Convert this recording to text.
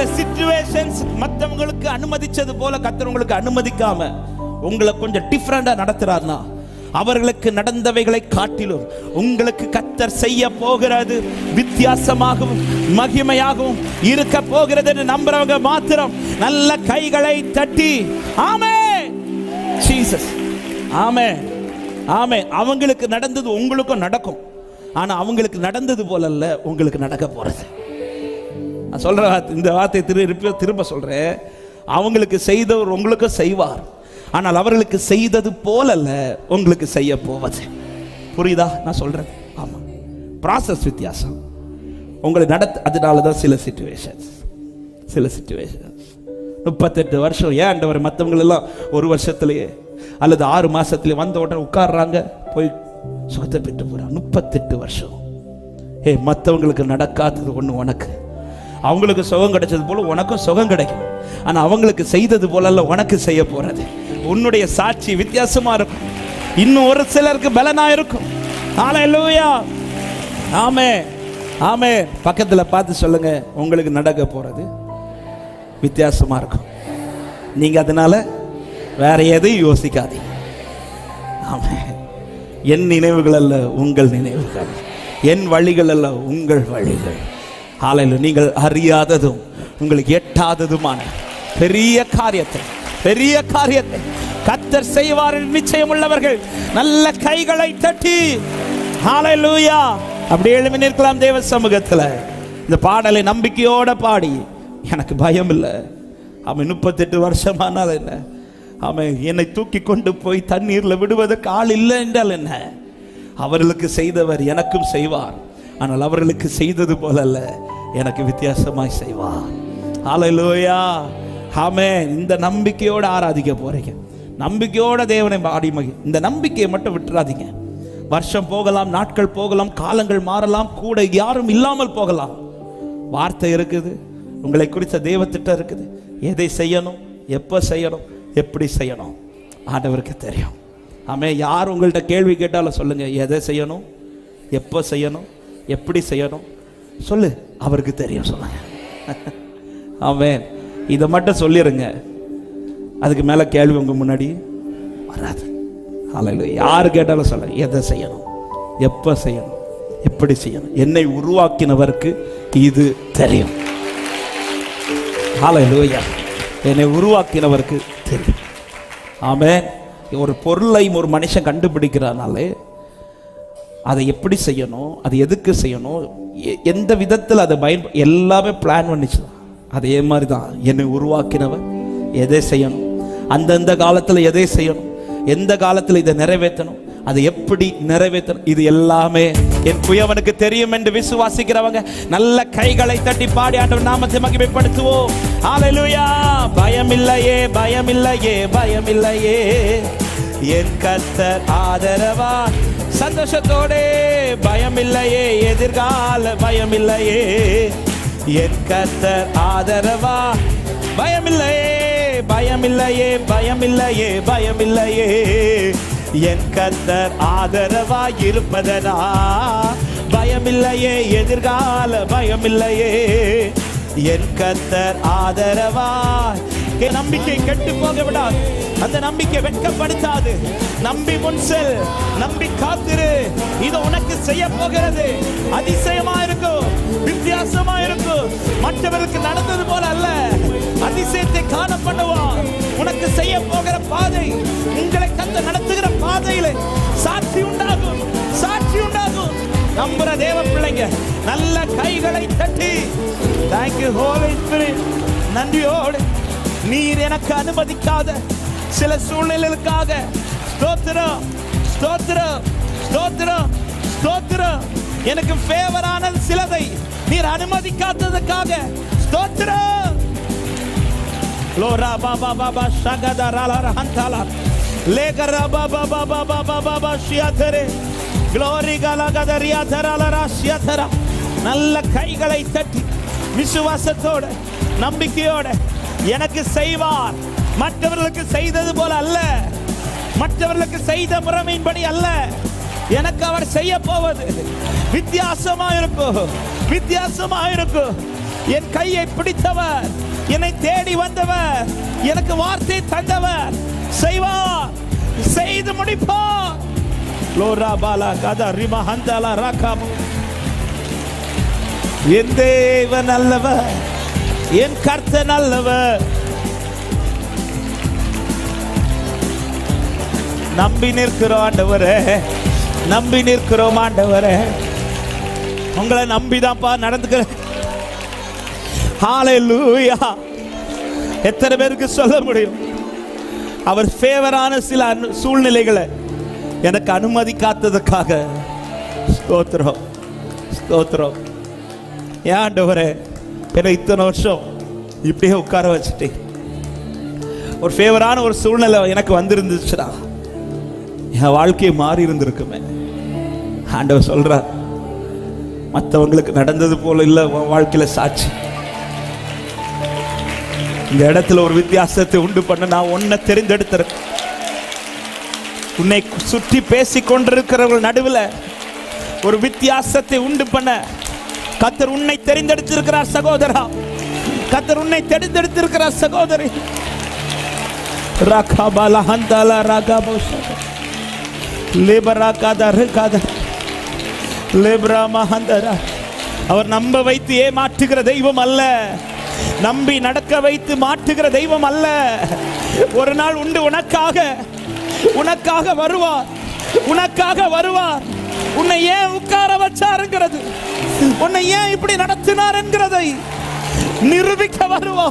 சில சிச்சுவேஷன்ஸ் மற்றவங்களுக்கு அனுமதிச்சது போல கத்தர் உங்களுக்கு அனுமதிக்காம உங்களை கொஞ்சம் டிஃப்ரெண்டா நடத்துறாருனா அவர்களுக்கு நடந்தவைகளை காட்டிலும் உங்களுக்கு கத்தர் செய்ய போகிறது வித்தியாசமாகவும் மகிமையாகவும் இருக்க போகிறது என்று நம்புறவங்க மாத்திரம் நல்ல கைகளை தட்டி ஆமே ஜீசஸ் ஆமே ஆமே அவங்களுக்கு நடந்தது உங்களுக்கும் நடக்கும். ஆனா அவங்களுக்கு நடந்தது போலல்ல உங்களுக்கு நடக்க போறது. நான் சொல்கிற வார்த்தை- இந்த வார்த்தையை திரும்ப திரும்ப சொல்கிறேன் அவங்களுக்கு செய்தவர் உங்களுக்கும் செய்வார். ஆனால் அவர்களுக்கு செய்தது போலல்ல உங்களுக்கு செய்ய போவது. புரியுதா? நான் சொல்கிறது ஆமாம் ப்ராசஸ் வித்தியாசம். உங்களை நடத்த அதனால தான் சில சுச்சுவேஷன்ஸ் சில சுச்சுவேஷன்ஸ் முப்பத்தெட்டு வருஷம். ஏன் ஆண்டவர் ஒரு வருஷத்துலேயே அல்லது ஆறு மாதத்துலேயே வந்த உடனே உட்கார்றாங்க. போய் சுகத்தை பெற்று போறாங்க. முப்பத்தெட்டு வருஷம். ஏ மற்றவங்களுக்கு நடக்காதது ஒன்று உனக்கு. அவங்களுக்கு சுகம் கிடைச்சது போல உனக்கும் சுகம் கிடைக்கும். ஆனால் அவங்களுக்கு செய்தது போலல்ல உனக்கு செய்ய போகிறது உன்னுடைய சாட்சி வித்தியாசமாக இருக்கும். இன்னும் ஒரு சிலருக்கு பலனாக இருக்கும். ஹalleluya ஆமே. ஆமே. பக்கத்தில் பார்த்து சொல்லுங்க உங்களுக்கு நடக்க போகிறது வித்தியாசமாக இருக்கும். நீங்கள் அதனால வேற எதையும் யோசிக்காதீங்க. ஆமே. என் நினைவுகள் அல்ல உங்கள் நினைவுகள். என் வழிகள் அல்ல உங்கள் வழிகள். ஆலையில் நீங்கள் அறியாததும் உங்களுக்கு எட்டாததுமான பெரிய காரியத்தை பெரிய காரியத்தை கத்தர் செய்வார் நிச்சயம் உள்ளவர்கள் நல்ல கைகளை தட்டி ஹalleluya அப்படி எழுமி நிற்கலாம் தேவ சமூகத்தில். இந்த பாடலை நம்பிக்கையோட பாடி எனக்கு பயம் இல்லை அவன் முப்பத்தெட்டு வருஷமானால் என்ன? அவன் என்னை தூக்கி கொண்டு போய் தண்ணீரில் விடுவதற்கு ஆள் இல்லை என்றால் என்ன? அவர்களுக்கு செய்தவர் எனக்கும் செய்வார். ஆனால் அவர்களுக்கு செய்தது போல அல்ல. எனக்கு வித்தியாசமாய் செய்வார் ஹalleluya. ஆமென். இந்த நம்பிக்கையோட ஆராதிக்க போறீங்க. நம்பிக்கையோட தேவனை பாடி மகி இந்த நம்பிக்கையை மட்டும் விட்டுறாதீங்க. வருஷம் போகலாம் நாட்கள் போகலாம் காலங்கள் மாறலாம் கூட யாரும் இல்லாமல் போகலாம். வார்த்தை இருக்குது. உங்களை குறித்த தெய்வத்திட்டம் திட்டம் இருக்குது. எதை செய்யணும்? எப்போ செய்யணும்? எப்படி செய்யணும்? ஆண்டவருக்கு தெரியும். ஆமே யார் உங்கள்கிட்ட கேள்வி கேட்டாலும் சொல்லுங்க. எதை செய்யணும்? எப்போ செய்யணும்? எப்படி செய்யணும்? சொல்லு. அவருக்கு தெரியும் சொல்லுங்க. அவன் இதை மட்டும் சொல்லிடுங்க அதுக்கு மேலே கேள்வி உங்க முன்னாடி? வராது. ஹalleluya யார் கேட்டாலும் சொல்ல எதை செய்யணும்? எப்போ செய்யணும்? எப்படி செய்யணும்? என்னை உருவாக்கினவருக்கு இது தெரியும். ஹalleluya என்னை உருவாக்கினவருக்கு தெரியும். ஆமென். ஒரு பொருளை ஒரு மனுஷன் கண்டுபிடிக்கிறானாலே அதை எப்படி செய்யணும் அது எதுக்கு செய்யணும் எ- எந்த விதத்தில் அதை பயன் எல்லாமே பிளான் பண்ணிச்சு. அதே மாதிரி தான் என்னை உருவாக்கினவன் எதை செய்யணும் அந்தந்த காலத்தில் எதை செய்யணும் எந்த காலத்தில் இதை நிறைவேற்றணும் அதை எப்படி நிறைவேற்றணும் இது எல்லாமே என் புயவனுக்கு தெரியும் என்று விசுவாசிக்கிறவங்க நல்ல கைகளை தட்டி பாடி ஆண்டவர் நாமத்தை மகிமைப்படுத்துவோம். ஹalleluya பயமில்லையே பயமில்லையே பயமில்லையே. என் கத்தர் ஆதரவா சந்தோஷத்தோடே பயமில்லையே எதிர்கால பயமில்லையே. என் கத்தர் ஆதரவா? பயமில்லையே பயமில்லையே பயமில்லையே பயமில்லையே. என் கத்தர் ஆதரவா இருப்பதனா? பயமில்லையே எதிர்கால பயமில்லையே. என் கத்தர் ஆதரவா? என் நம்பிக்கை கெட்டு போக விடாது. அந்த நம்பிக்கை வெட்கப்படுத்தாது. நம்பி முன் செல் நம்பி காத்திரு. இது உனக்கு செய்ய போகிறது. அதிசயமா இருக்கும் வித்தியாசமா இருக்கும் மற்றவர்களுக்கு நடந்தது போல அல்ல. அதிசயத்தை காண பண்ணுவான் உனக்கு செய்ய போகிற பாதை உங்களை கத்த நடத்துகிற பாதையில சாட்சி உண்டாகும். சாட்சி உண்டாகும். நம்புற தேவ பிள்ளைங்க நல்ல கைகளை தட்டி. தேங்க்யூ ஹோலை நன்றியோடு நீர் எனக்கு அனுமதிக்காத சில சூழ்நிலைகளுக்காக ஸ்தோத்திரம் ஸ்தோத்திரம் ஸ்தோத்திரம் ஸ்தோத்திரம் எனக்கு ஃபேவரான சிலதை நீர் அனுமதிக்காததுக்காக ஸ்தோத்திரம் லோரா பாபா பாபா ஷகதா ராலா ரஹந்தாலா லேகரா பாபா பாபா பாபா பாபா ஷியாதரே க்ளோரி கலகதரியா கதரியா தரால ராஷியாதரா நல்ல கைகளை தட்டி விசுவாசத்தோட நம்பிக்கையோட எனக்கு செய்வார். மற்றவர்களுக்கு செய்தது போல அல்ல. மற்றவர்களுக்கு செய்த முறைமையின்படி அல்ல. எனக்கு அவர் செய்ய போவது. வித்தியாசமா இருக்கும். வித்தியாசமா இருக்கும். என் கையை பிடித்தவர். என்னை தேடி வந்தவர். எனக்கு வார்த்தை தந்தவர். செய்வார். செய்து முடிப்பார். லோரா பாலா கதா ரிமா ஹந்தாலா ராகாமு. என் தேவன் அல்லவர். என் கர்த்த நல்லவர். நம்பி நிற்கிறோம் ஆண்டவரே. நம்பி நிற்கிறோம் ஆண்டவரே. உங்களை நம்பிதான்ப்பா நடந்துக்கிறேன் லூயா எத்தனை பேருக்கு சொல்ல முடியும்? அவர் ஃபேவரான சில சூழ்நிலைகளை எனக்கு அனுமதிக்காததுக்காக. ஸ்தோத்திரம். ஸ்தோத்திரம். ஏன் ஆண்டவரே? என்னை இத்தனை வருஷம் இப்படியே உட்கார வச்சுட்டேன். ஒரு ஃபேவரான ஒரு சூழ்நிலை எனக்கு வந்திருந்துச்சுடா. என் வாழ்க்கையை மாறி இருந்திருக்குமே. ஆண்டவர் சொல்கிறார் மற்றவங்களுக்கு நடந்தது போல இல்லை உன் வாழ்க்கையில் சாட்சி. இந்த இடத்துல ஒரு வித்தியாசத்தை உண்டு பண்ண நான் ஒன்றை தெரிந்தெடுத்திருக்கேன். உன்னை சுற்றி பேசிக் கொண்டிருக்கிறவர்கள் நடுவில் ஒரு வித்தியாசத்தை உண்டு பண்ண கத்தர் உன்னை தெரிந்தெடுத்திருக்கிறார் சகோதரா. கத்தர் உன்னை தெரிந்தெடுத்திருக்கிறார் சகோதரி. ராகாபாலா ஹந்தாலா ராகாபோஷா லேபரா காதர் காதர் லேபரா மஹந்தரா அவர் நம்ப வைத்து ஏமாற்றுகிற தெய்வம் அல்ல. நம்பி நடக்க வைத்து மாற்றுகிற தெய்வம் அல்ல. ஒரு நாள் உண்டு உனக்காக. உனக்காக வருவார். உனக்காக வருவார். உன்னை ஏன் உட்கார வச்சாருங்கிறது? உன்னை ஏன் இப்படி நடத்தினார் என்கிறதை நிரூபிக்க வருவா